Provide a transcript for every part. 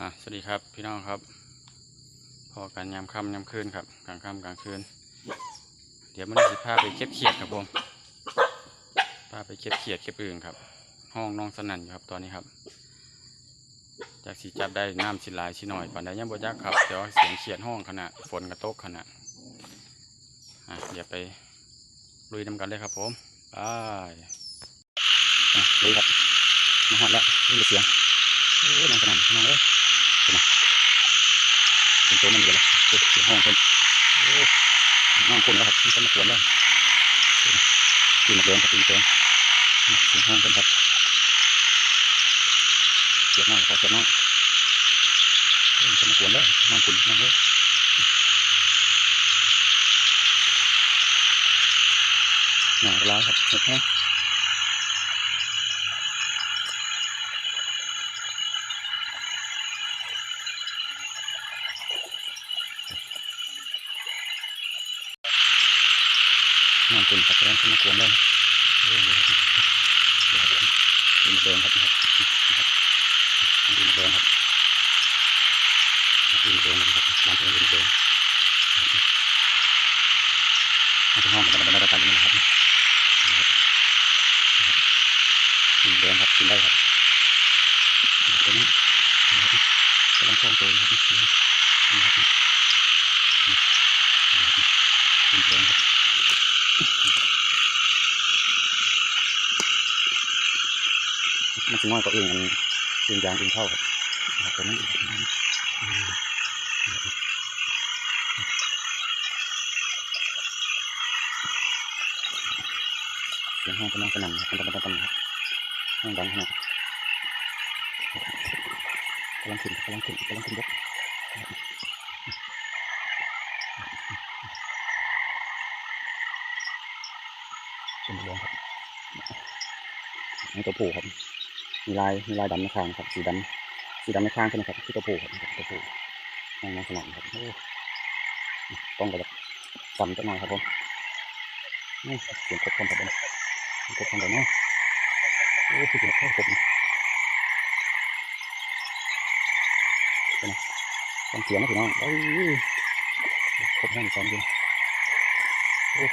อะสวัสดีครับพี่น้องครับ พอกันยามค่ำยามคืนครับกลางค่ำกลางคืน เดี๋ยวมันสิพาไปเก็บเขียดครับผมพาไปเก็บเขียดเก็บอื่นครับ ห้องน้องสนั่นอยู่ครับตอนนี้ครับ จากสีจับได้น้ำสิลายสิหน่อยปันได้ยังบ่ยักครับแต่ว่าเสียงเขียดห้องขนาดฝนกระตกขนาดอะเดี๋ยวไปลุยน้ำกันเลยครับผมไปอะลุยครับมาหอดแล้วนี่เสียงโอ้น้องสนั่นน้องเอ้ย นไงเป็นตัวมันอยู่แล้วโอ้ยเสียงห้องคนโอ้องคนแล้วครับมีคนมาขวนแล้วตีมาเดินครับตีมาเดินเสียงห้องคนครับเสียงน้องขอเสียงน้องเริ่มคนมาขวนแล้วน้องคุณน้องเอ้ยหนาร้ายครับเห็ดแห้ง น้ำคุณครับแรงขึ้นมากวนเลยเรื่องเลยครับเดี๋ยวครับขึ้นเดินครับนครับขึ้นมาเดินครับขึ้นเดินครับร้านเดินขึ้นมาเดินมากห้องกันมาได้รับการกันนะครับขึ้นมาเดินครับขึ้นได้ครับตัวนี้กำลังคล่องตัวครับขึ้นมาเดินครับ มันจะน้อยกว่าเอื่นอันเอื่นยางเอื่นเข้าครับนะครับตัวนี้อืมเสียงห้องกำลังสนั่นครับกำลังกำลังกำลังครับห้องดังขนาดกำลังขึ้นกำลังขึ้นกำลังขึ้นยกเป็นเรื่องครับนี่ตัวผู้ครับ มีลายมีลายดำในข้างครับ สีดำสีดำในข้างใช่ไหมครับที่ตัวผู้ครับตัวผู้ในลักษณะครับต้องกระดับสั่นจังหน่อยครับผมนี่เสียงกดคำครับผมกดคำแบบนี้โอ้คือเสียงข้ากดนะเป็นไงต้องเสียงนะพี่น้องเอ้ยครบห้องสองเดือนโอ้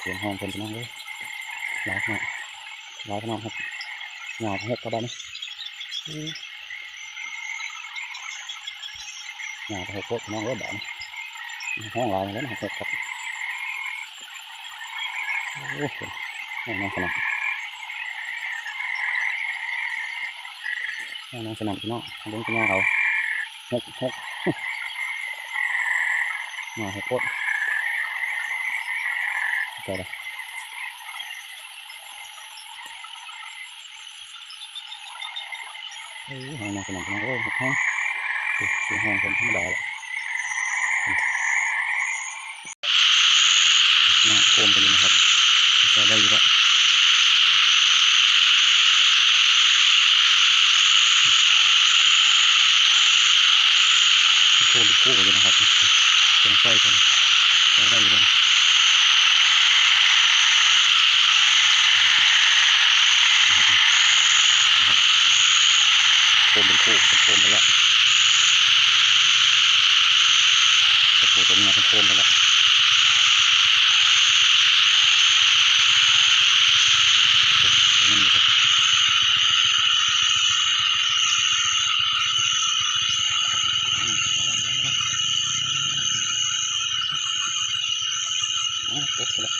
เสียงห้องเป็นพี่น้องเลยหลายขนาด หลายขนาดครับหนาเหกกระบานะหนาเหกโคตรน้องเอ้ยแบบห้องลายแล้วนะหกครับโอ้โหน้องสนามห้องน้องสนามพี่น้องเลี้ยงพี่น้องเราหกหกหนาหกโคตรใจเลย เฮ้ยห้องนอนสนามนอนโอ้ยห้องเสียงห้องคนธรรมดาละนั่งโคมกันเลยนะครับจะได้อยู่แล้วโคมเป็นคู่กันเลยนะครับเสียงไฟกันจะได้อยู่แล้วโคมเป็นคู่เป็นโคมกันแล้วแต่ตัวตัวนี้เป็นโคมกันแล้วตัวนี้ครับอืมเอาละเอาละเอาตกไปแล้ว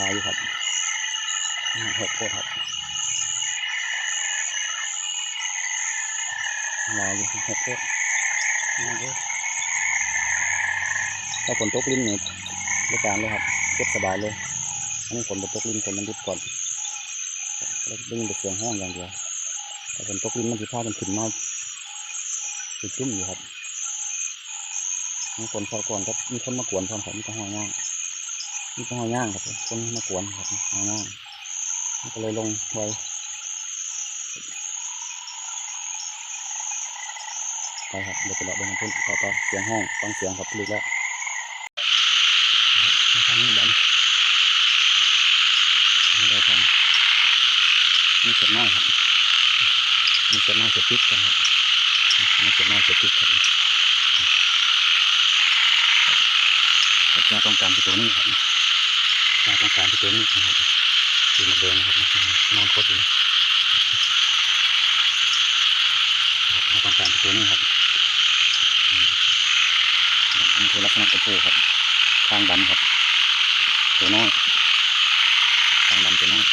ลายอยู่ครับหกโคตรครับลายอยู่หกโคตรน่าเยอะถ้าฝนตกลิ้นเนี่ยรายการเลยครับเก็บสบายเลยอันนี้ฝนตกลิ้นฝนมันหยุดก่อนแล้วได้ยินแต่เสียงห้องอย่างเดียวแต่ฝนตกลิ้นมันจะพากันขึ้นมาติดจุ่มอยู่ครับมีคนเข้าก่อนครับมีคนมากวนพร้อมครับมีแต่ห้องย่าง มีแต่ห้องย่างครับคนมากวนครับห้องย่างก็เลยลงไว้ไปครับเดี๋ยวไปเลาะเดินขึ้นต่อไปเสียงห้องฟังเสียงครับลึกแล้วมาทางนี้ดันไม่ได้ทำนี่เสร็จน้อยครับนี่เสร็จน้อยเสร็จติดกันครับนี่เสร็จน้อยเสร็จติดครับก็จะต้องการที่ตัวนี้ครับาต้องการที่ตัวนี้นะครับสีมันแดงนะครับนอนคดอยู่นะครับเราต้องการที่ตัวนี้ครับอันนี้คือลักษณะตัวผู้ครับทางดันครับ ตัวน้อย ทางดำตัวน้อย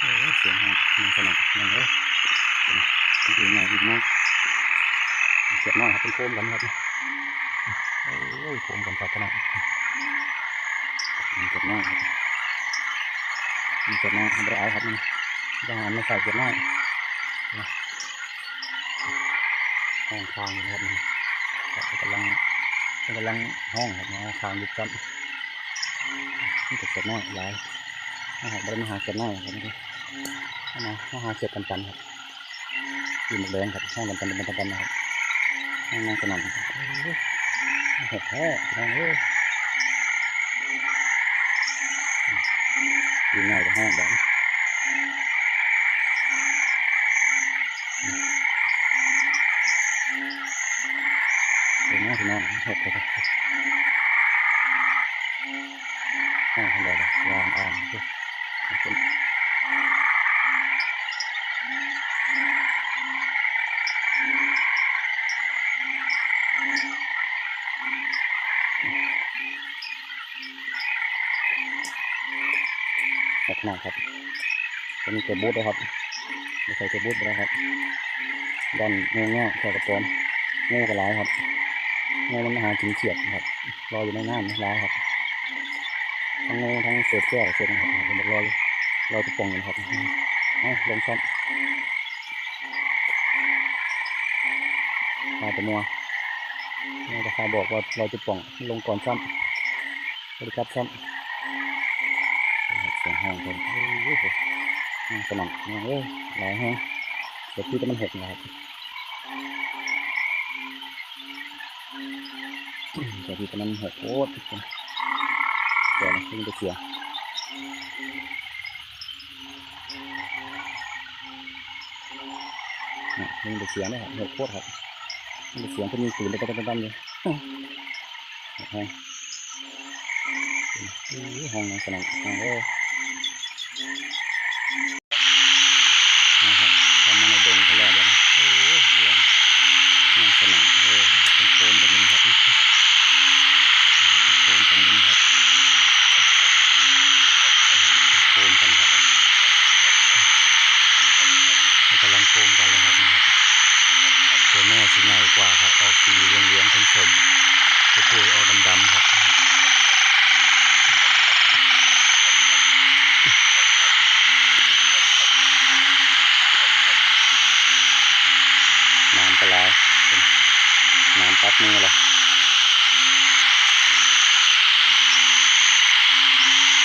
โอ้ยเสียงมันมันสนั่นมันเลยเป็นเป็นอีกห น่อยอีกหน้อยเสียบน้อยครับเป็นโคมกันครับโอ้ยโคมกันครับขนาดมันเสียบน้อยครับมันเสียบน้อยทำไรเอาครับมันยังหันไม่ใส่เสียบน้อยนะห้องคางอยู่ครับนี่ครับกำลังกำลังห้องครับนะคางยุบกันนี่จะเสียบน้อยหลายอาหารบริมาหาเสียบน้อยครับนี่เข้ามาห้องหาเจ็ดกันกันครับ ยืนแดงครับห้องกันกันเป็นกันกันนะครับห้องนั่งสนั่นโอ้ยเห็ดแท้น้องเอ้ยยืนง่ายกว่าห้องแบบเป็นน้องพี่น้องห็ดเลยครับห้องทำอะไรล่ะวางอ่างเฮ้ย แบบหนักครับจะมีเกบูทด้วยครับไม่ใส่เกบูทไปแล้วครับด้านงูเงี้ยใส่กระโปรงงูกระไรครับงูมันมาหากินเฉียดครับรออยู่ในน้ำร้ายครับทั้งงูทั้งเศษเสื้อเศษนะครับเป็นรอยรอยกระปรงอยู่นะครับเอาลงซ้ำพาตะมัวนี่ราคาบอกว่ารอยกระโปรงลงก่อนซ้ำบริการซ้ำ สียงห้องเพิ่นโอ้โหห้องสนั่นห้องเอ้ยหลายห้องเดี๋ยวพี่จะมันเห็ดนะครับเดี๋ยวพี่จะมันเห็ดโอ้ทุกคนเดี๋ยวนะพี่จะเสียนี่พี่จะเสียนะครับเห็ดโคตรครับพี่จะเสียงเพิ่นมีตื่นแล้วก็ตั้มๆเลยเห็ดห้องโอ้ยห้องนั่งสนั่นห้องเอ้ นะครับทำมาในดงเขาแล้วเลยนะโอ้ยเสียงนั่งสนั่นโอ้ยเป็นโคมแบบนี้ครับเป็นโคมแบบนี้ครับเป็นโคมกันครับกำลังโคมกันเลยครับนะครับตัวแม่สีใหญ่กว่าครับ ออกสีเหลืองๆชมๆตัวผู้ออกดำๆครับ น้ำกระไรเป็นน้ำปักมือเลย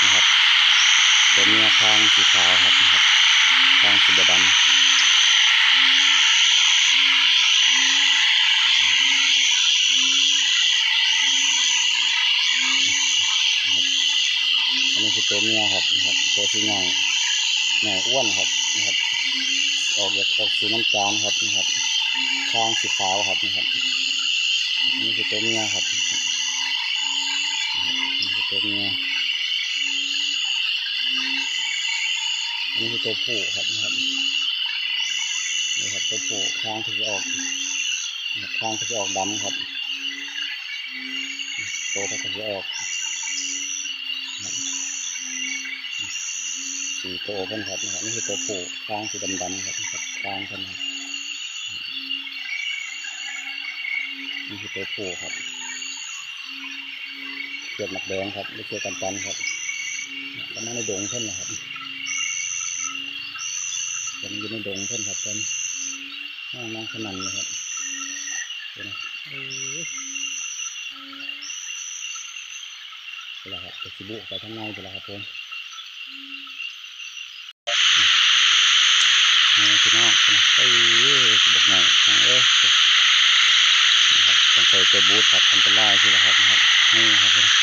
นะครับตัวเมียคางสีขาวครับนะครับคางสีดำนะครับอันนี้คือตัวเมียครับนะครับ ตัวสีใหญ่ใหญ่อ้วนครับนะครับ ออกจากออกสีน้ำตาลครับนะครับคางสีขาวครับนะครับอันนี้คือตัวเมียครับนี่คือตัวเมียอันนี้คือตัวผู้ครับนะครับนี่ครับตัวผู้คางถึงจะออกคางถึงจะออกดำครับตัวก็ถึงจะออก สีโตเพิ่นครับนะครับนี่คือตัวผู้คางสีดำๆครับนะครับคางเพิ่นครับนี่คือตัวผู้ครับเชือกหมักแดงครับไม่เชือกกันตันครับแล้วมาในดงเพิ่นนะครับจะมันอยู่ในดงเพิ่นครับเป็นห้องน้องขนันเลยครับเดี๋ยวนะโอ้ยไปแล้วครับจะสิบุไปทางในไปแล้วครับผมนี่ พี่น้องพี่น้องไปจะบอกไงเอ้ยนะครับต้องใส่เกบูทครับอันตรายที่ละครับนะครับนี่ครับพี่น้อง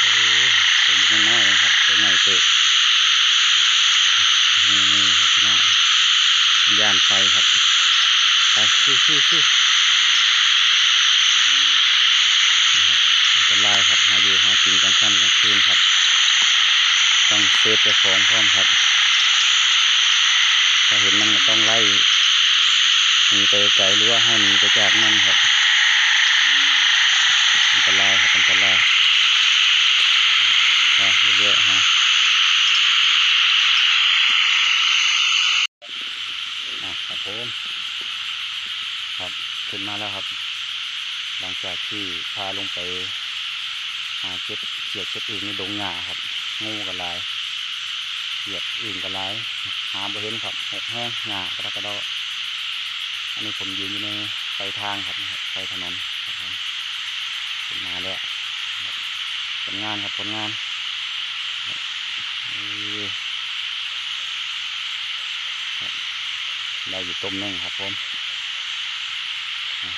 โอ้ยตัวนี้มันน้อยเลยครับตัวไหนเตะนี่นี่ครับพี่น้องย่านไฟครับไปชิวชิวชิวนะครับอันตรายครับหาอยู่หากินกลางค่ำกลางคืนครับ ต้องเซฟเจ้าของพร้อมครับ ต้องไล่หนีไปไกลหรือว่าให้หนีไปจากมันครับอันตรายครับอันตรายไปเรื่อยๆฮะอะครับผมครับขึ้นมาแล้วครับ หลังจากที่พาลงไปหาเก็บเขียดเก็บอื่นในดงหญ้าครับงูกับลาย เขียดอื่นกับลายหาบ่เห็นครับหกแห้งหญ้ากระดกระดออันนี้ผมยืนอยู่ในไฟทางครับไฟถนนครับผมมาแล้วผลงานครับผลงานครับเอ้ยครับได้อยู่ต้มหนึ่งครับผม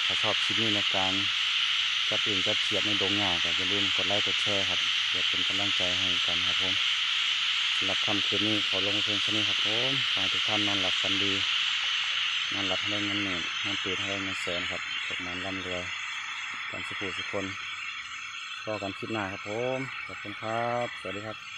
ถ้าชอบคลิปนี้ในการจับอื่นจับเขียดในดงหญ้าก็อย่าลืมกดไลค์กดแชร์ครับเพื่อเป็นกำลังใจให้กันครับผม สำหรับคำคืนนี้ขอลงเพียงแค่นี้ครับผมขอให้ทุกท่านนอนหลับฝันดี นอนหลับให้ได้เงินหมื่นนอนตื่นให้ได้เงินแสนครับตกมันร่ำรวยกันสุขสุคนก็กันคลิปหน้าครับผม ขอบคุณครับ สวัสดีครับ